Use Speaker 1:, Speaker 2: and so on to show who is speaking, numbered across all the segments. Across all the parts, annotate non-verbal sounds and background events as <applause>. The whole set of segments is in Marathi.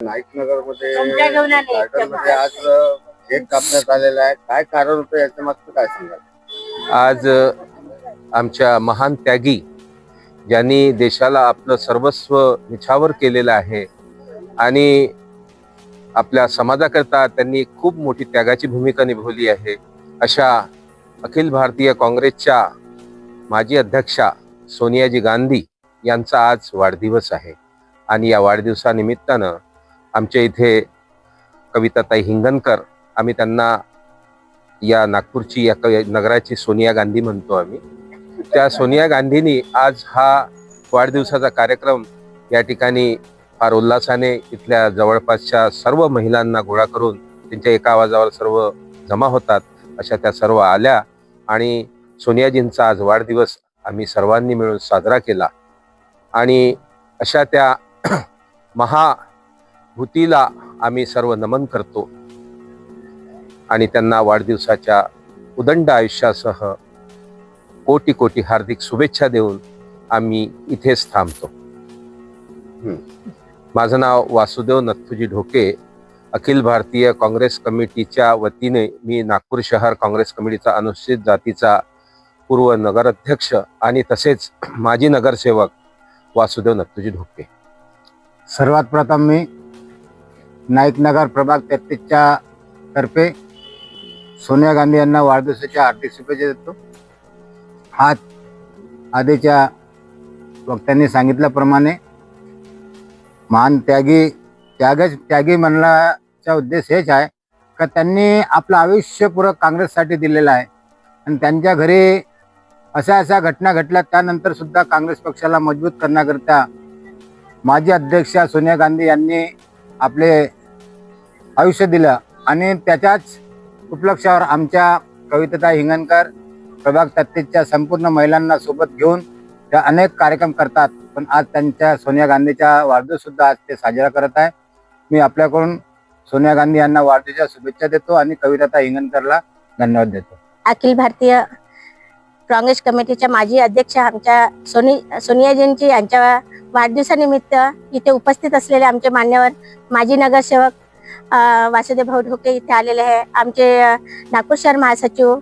Speaker 1: नाईकनगरमध्ये आज केक कापण्यात आलेला आहे. काय कारण होतं याच्या मागचं काय सांगाल?
Speaker 2: आज आमच्या महान त्यागी ज्यांनी देशाला आपलं सर्वस्व निछावर केलेलं आहे आणि आपल्या समाजाकरता त्यांनी खूप मोठी त्यागाची भूमिका निभवली आहे अशा अखिल भारतीय काँग्रेसच्या माजी अध्यक्षा सोनियाजी गांधी यांचा आज वाढदिवस आहे. आणि या वाढदिवसानिमित्तानं आमच्या इथे कविताताई हिंगणकर आम्ही त्यांना या नागपूरची या कवी नगराची सोनिया गांधी म्हणतो आम्ही. त्या सोनिया गांधींनी आज हा वाढदिवसाचा कार्यक्रम या ठिकाणी फार उल्हासाने इथल्या जवळपासच्या सर्व महिलांना गोळा करून त्यांच्या एका आवाजावर सर्व जमा होतात अशा त्या सर्व आल्या आणि सोनियाजींचा आज वाढदिवस आम्ही सर्वांनी मिळून साजरा केला. आणि अशा त्या <clears throat> महा भूतीला आम्ही सर्व नमन करतो. आणि त्यांना वाढदिवसाच्या उदंड आयुष्यासह कोटी कोटी हार्दिक शुभेच्छा देऊन आम्ही इथेच थांबतो. माझं नाव वासुदेव नथुजी ढोके. अखिल भारतीय काँग्रेस कमिटीच्या वतीने मी नागपूर शहर काँग्रेस कमिटीचा अनुसूचित जातीचा पूर्व नगराध्यक्ष आणि तसेच माजी नगरसेवक वासुदेव नथुजी ढोके.
Speaker 3: सर्वात प्रथम मी नाईकनगर प्रभाग तेहतीसच्या तर्फे सोनिया गांधी यांना वाढदिवसाच्या हार्दिक शुभेच्छा देतो. हा आधीच्या वक्त्यांनी सांगितल्याप्रमाणे महान त्यागी त्यागच त्यागी म्हणण्याचा उद्देश हेच आहे का त्यांनी आपलं आयुष्यपूरक काँग्रेससाठी दिलेलं आहे. आणि त्यांच्या घरी अशा अशा घटना घडल्या त्यानंतर सुद्धा काँग्रेस पक्षाला मजबूत करण्याकरिता माजी अध्यक्षा सोनिया गांधी यांनी आपले आयुष्य दिलं. आणि त्याच्याच उपलक्षावर आमच्या कविता हिंगणकर प्रभाग तत्तीसच्या संपूर्ण महिलांना सोबत घेऊन त्या अनेक कार्यक्रम करतात. पण आज त्यांच्या सोनिया गांधीचा वाढदिवससुद्धा आज ते साजरा करत आहे. मी आपल्याकडून सोनिया गांधी यांना वाढदिवसाच्या शुभेच्छा देतो आणि कविता हिंगणकरला धन्यवाद देतो.
Speaker 4: अखिल भारतीय काँग्रेस कमिटीच्या माजी अध्यक्ष आमच्या सोनी सोनियाजींची यांच्या वाढदिवसानिमित्त इथे उपस्थित असलेले आमचे मान्यवर माजी नगरसेवक वासुदेव भाऊ ढोके इथे आलेले आहे. आमचे नागपूर शहर महासचिव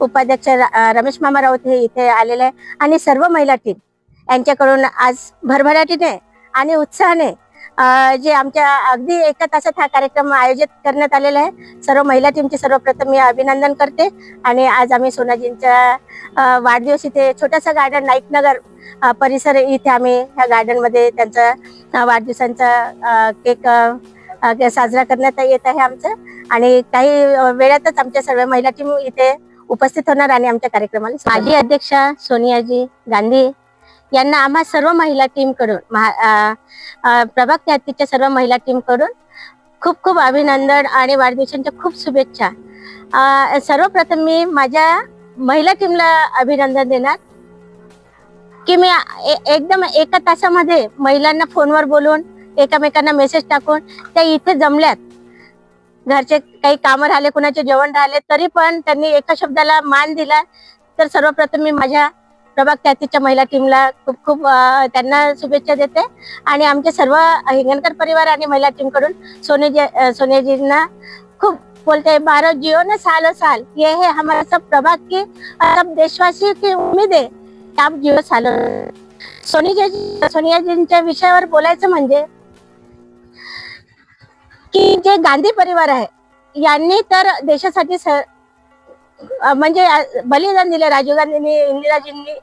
Speaker 4: उपाध्यक्ष रमेश मामा राऊत हे इथे आलेले आहे. आणि सर्व महिला टीम यांच्याकडून आज भरभराटीने आणि उत्साहाने जे आमच्या अगदी एका तासात हा कार्यक्रम आयोजित करण्यात आलेला आहे. सर्व महिला टीमचे सर्वप्रथम मी अभिनंदन करते. आणि आज आम्ही सोनाजींचा वाढदिवस इथे छोटासा गार्डन नाईकनगर परिसर इथे आम्ही ह्या गार्डनमध्ये त्यांचा वाढदिवसांचा केक साजरा करण्यात येत आहे आमचं. आणि काही वेळातच आमच्या सर्व महिला टीम इथे उपस्थित होणार आणि आमच्या कार्यक्रमाला माजी अध्यक्षा सोनियाजी गांधी यांना आम्हा सर्व महिला टीमकडून प्रभाग त्यातीच्या सर्व महिला टीमकडून खूप खूप अभिनंदन आणि वाढदिवसांच्या खूप शुभेच्छा. सर्वप्रथम मी माझ्या महिला टीमला अभिनंदन देणार. की मी एकदम एका तासामध्ये महिलांना फोनवर बोलून एकामेकांना मेसेज टाकून त्या इथे जमल्यात. घरचे काही कामं राहिले कुणाचे जेवण राहिले तरी पण त्यांनी एका शब्दाला मान दिला. तर सर्वप्रथम मी माझ्या प्रभाग त्यातीच्या महिला टीमला खूप खूप त्यांना शुभेच्छा देते. आणि आमचे सर्व हिंगणकर परिवार आणि महिला टीमकडून सोनेजी सोनेजींना सोनियाजींना खूप बोलते हैं भारत जियो न सालो साल. ये है हमारा सब प्रभाग की सब देशवासी की उम्मीद. आहे की आप जिओ सालो सोनिया सोनियाजींच्या विषयावर बोलायचं म्हणजे की जे गांधी परिवार आहे यांनी तर देशासाठी स- म्हणजे बलिदान दिले राजीव गांधींनी इंदिराजींनी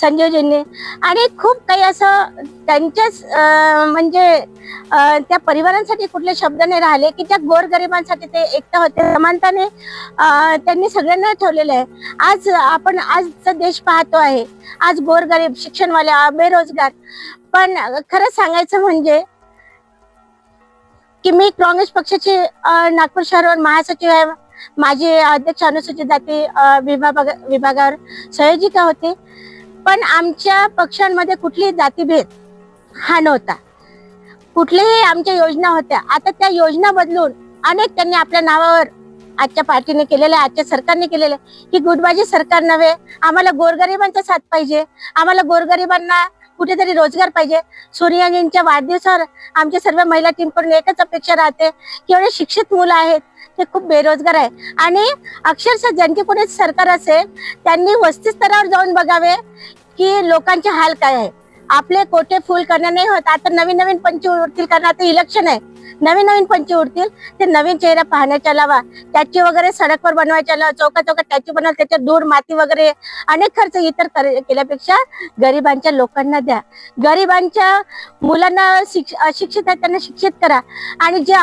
Speaker 4: संजीवजींनी आणि खूप काही असं त्यांच्याच म्हणजे त्या परिवारांसाठी कुठले शब्द नाही राहिले की त्या गोरगरिबांसाठी ते एकता होते. समानताने त्यांनी सगळ्यांना ठेवलेलं आहे. आज आपण आजचा देश पाहतो आहे. आज गोरगरीब शिक्षणवाले बेरोजगार. पण खरंच सांगायचं म्हणजे की मी काँग्रेस पक्षाची नागपूर शहरावर महासचिव आहे. माझी अध्यक्ष अनुसूचित जाती विभाग विभागावर संयोजिका होते? पण आमच्या पक्षांमध्ये कुठली जातीभेद हा नव्हता. कुठल्याही आमच्या योजना होत्या. आता त्या योजना बदलून अनेक त्यांनी आपल्या नावावर आजच्या पार्टीने केलेलं आहे आजच्या सरकारने केलेलं आहे ही गुटबाजी सरकार नव्हे. आम्हाला गोरगरिबांचा साथ पाहिजे. आम्हाला गोरगरिबांना कुठेतरी रोजगार पाहिजे. सूर्याजींच्या वाढदिवसावर आमच्या सर्व महिला टीमकडून एकच अपेक्षा राहते की एवढे शिक्षित मुलं आहेत ते खूप बेरोजगार आहे. आणि अक्षरशः ज्यांचे कोणी सरकार असेल त्यांनी वस्ती स्तरावर जाऊन बघावे की लोकांचे हाल काय आहे. आपले कोटे फुल करणं नाही होत. आता नवीन नवीन पंच उरतील कारण आता इलेक्शन आहे. नवीन नवीन पंच उडतील ते नवीन चेहरा पाहण्याच्या लावा. टॅच्यू वगैरे सडकवर बनवायच्या लावा चौका चौका त्याची बनवा त्याच्यात धूळ माती वगैरे अनेक खर्च इतर कर- केल्यापेक्षा गरिबांच्या लोकांना द्या. गरिबांच्या मुलांना शिक्ष अशिक्षित आहेत त्यांना शिक्षित करा. आणि ज्या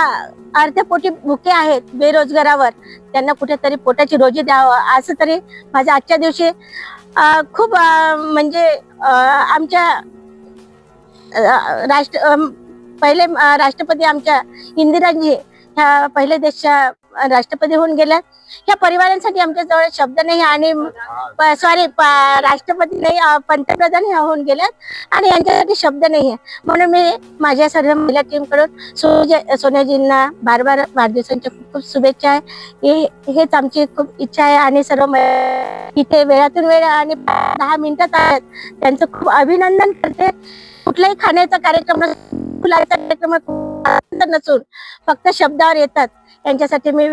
Speaker 4: अर्ध्यापोटी भुके आहेत बेरोजगारावर त्यांना कुठेतरी पोटाची रोजी द्यावं. असं तरी माझ्या आजच्या दिवशी खूप म्हणजे आमच्या राष्ट्र पहिले राष्ट्रपती आमच्या इंदिराजी ह्या पहिले देशच्या राष्ट्रपती होऊन गेल्या. ह्या परिवारांसाठी आमच्या जवळ शब्द नाही आणि सॉरी राष्ट्रपती नाही पंतप्रधान ह्या होऊन गेल्यात आणि यांच्यासाठी शब्द नाही आहे. म्हणून मी माझ्या सर्व महिला टीमकडून सोनिया सोनियाजींना बार बार वाढदिवसांच्या खूप खूप शुभेच्छा आहे. हे हेच आमची खूप इच्छा आहे आणि सर्व इथे वेळातून वेळ आणि दहा मिनिटात आहेत. त्यांचं खूप अभिनंदन करते. कुठलाही खाण्याचा कार्यक्रम फुलाचा कार्यक्रमात नसून फक्त शब्दावर येतात. यांच्यासाठी मी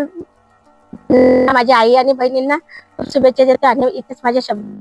Speaker 4: माझ्या आई आणि बहिणींना खूप शुभेच्छा देते आणि इथेच माझ्या शब्द